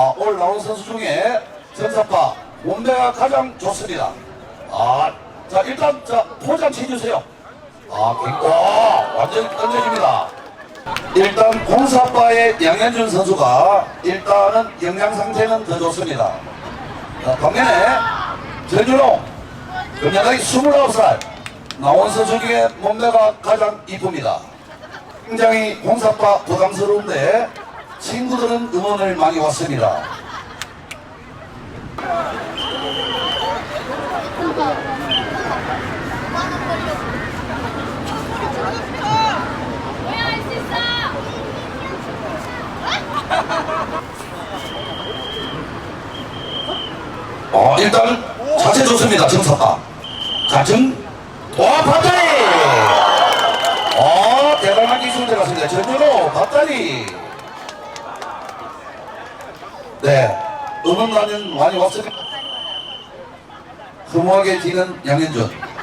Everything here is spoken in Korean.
아, 오늘 나온 선수 중에 전사파 몸매가 가장 좋습니다. 아, 자, 일단, 자, 포장 해주세요. 아, 굉- 와, 완전 끝내줍니다. 일단, 공사파의 양현준 선수가 일단은 영양 상태는 더 좋습니다. 자, 반면에, 전준홍, 금년 나이 29살, 나온 선수 중에 몸매가 가장 이쁩니다. 굉장히 공사파 부담스러운데, 친구들은 응원을 많이 왔습니다. 어, 일단 자체 좋습니다. 정사파. 자, 정, 와, 밭다리! 어, 대단한 기술 들어갔습니다. 전준호, 밭다리! 네, 응원 많이, 많이 왔습니다. 흐무하게 뛰는 양현준.